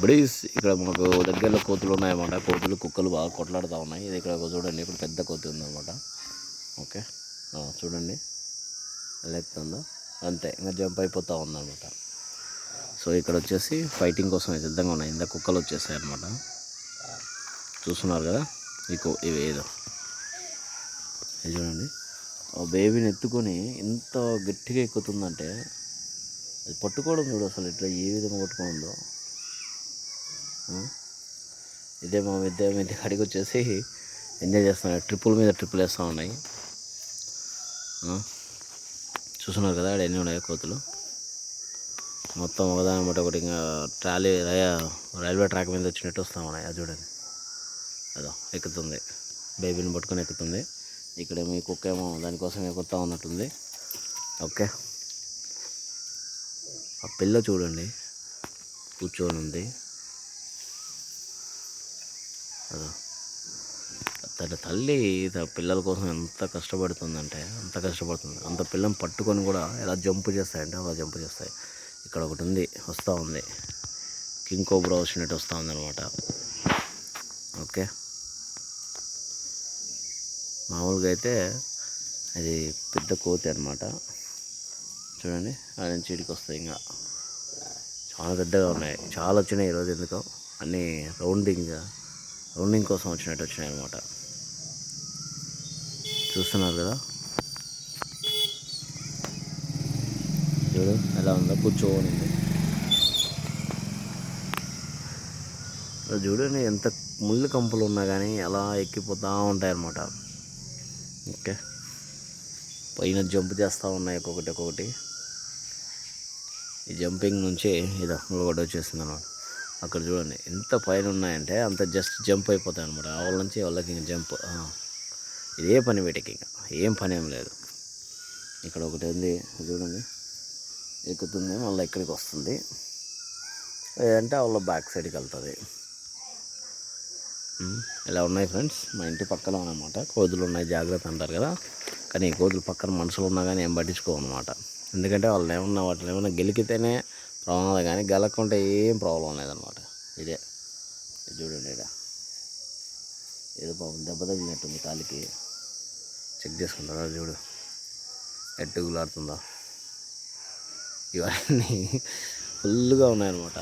Brees ఇక్కడ మాకు దగ్గరలో కోతులు ఉన్నాయన్నమాట. కోతులు కుక్కలు బాగా కొట్లాడుతూ ఉన్నాయి. ఇది ఇక్కడ చూడండి. ఇక్కడ పెద్ద కోతి ఉందన్నమాట. ఓకే. చూడండి. ఎలా అంతే. ఇంకా జంప్ అయిపోతూ ఉందన్నమాట. సో ఇక్కడ వచ్చేసి ఫైటింగ్ కోసం సిద్ధంగా ఉన్నాయి. ఇంత కుక్కలు వచ్చేసాయి అనమాట చూస్తున్నారు కదా? మీకు ఇవి ఏదో. ఇది చూడండి. ఆ బేబీని ఎత్తుకొని ఎంత గట్టిగా ఎక్కుతుందంటే అది పట్టుకోవడం చూడు అసలు ఇట్లా ఏ విధంగా పట్టుకోవడం ఇదే మా మిద్దె మిద్దె కాడికి వచ్చేసి ఎంజాయ్ చేస్తున్నాయి ట్రిపుల్ మీద ట్రిప్పులు వేస్తూ ఉన్నాయి. చూస్తున్నారు కదా ఎన్ని ఉన్నాయి కోతులు? మొత్తం ఒకదాని బట్టి ఒకటి ఇంకా ట్రాలీ రైల్వే ట్రాక్ మీద వచ్చినట్టు వస్తూ ఉన్నాయి. అది చూడండి. అదో ఎక్కుతుంది. బేబీని పట్టుకొని ఎక్కుతుంది. ఇక్కడ మీ కుక్క ఏమో దానికోసం ఎక్కుతా ఉన్నట్టుంది. ఓకే. ఆ పిల్ల చూడండి. కూర్చొని ఉంది తన తల్లి తన పిల్లల కోసం ఎంత కష్టపడుతుందంటే అంత కష్టపడుతుంది. అంత పిల్లని పట్టుకొని కూడా ఎలా జంప్ చేస్తాయంటే అలా జంప్ చేస్తాయి. ఇక్కడ ఒకటి ఉంది వస్తూ ఉంది. కింగ్ కోబ్రా వచ్చినట్టు వస్తూ ఉందన్నమాట. ఓకే. మామూలుగా అయితే అది పెద్ద కోతి అనమాట చూడండి ఆ నుంచి ఇడికి వస్తాయి ఇంకా. చాలా పెద్దగా ఉన్నాయి. చాలా వచ్చినాయి ఈరోజు ఎందుకో. అన్నీ రౌండింగ్గా. రౌండింగ్ కోసం వచ్చినట్టు వచ్చినాయి అనమాట చూస్తున్నారు కదా? చూడు ఎలా ఉందో కూర్చోని చూడండి ఎంత ముళ్ళు కంపులు ఉన్నా కానీ అలా ఎక్కిపోతూ ఉంటాయన్నమాట. ఓకే. పైన జంప్ చేస్తూ ఉన్నాయి ఒక్కొక్కటి ఒక్కొక్కటి. ఈ జంపింగ్ నుంచి ఇదా ఒకటి వచ్చేసింది అనమాట అక్కడ చూడండి. ఎంత పైన ఉన్నాయంటే అంత జస్ట్ జంప్ అయిపోతాయి అనమాట ఆ వాళ్ళ నుంచి వాళ్ళకి ఇంకా జంప్ ఇదే పని వీటికి ఇంకా. ఏం పని ఏం లేదు. ఇక్కడ ఒకటి ఉంది. చూడండి. ఎక్కుతుంది మళ్ళీ ఇక్కడికి వస్తుంది. లేదంటే వాళ్ళ బ్యాక్ సైడ్కి వెళ్తుంది. ఇలా ఉన్నాయి ఫ్రెండ్స్ మా ఇంటి పక్కన అనమాట కోతులు ఉన్నాయి జాగ్రత్త అంటారు కదా. కానీ ఈ కోతులు పక్కన మనుషులు ఉన్నా కానీ ఏం పట్టించుకోమన్నమాట ఎందుకంటే వాళ్ళు ఏమన్నా వాటిని ఏమైనా గెలికితేనే ప్రమాదం కానీ గెలకుంటే ఏం ప్రాబ్లం లేదనమాట. ఇదే. చూడండి ఇక్కడ. ఏదో పాపం దెబ్బ తగిలినట్టుంది కాలికి. చెక్ చేసుకుంటారా చూడు. ఎట్టుగులాడుతుందా ఇవన్నీ ఫుల్గా ఉన్నాయన్నమాట.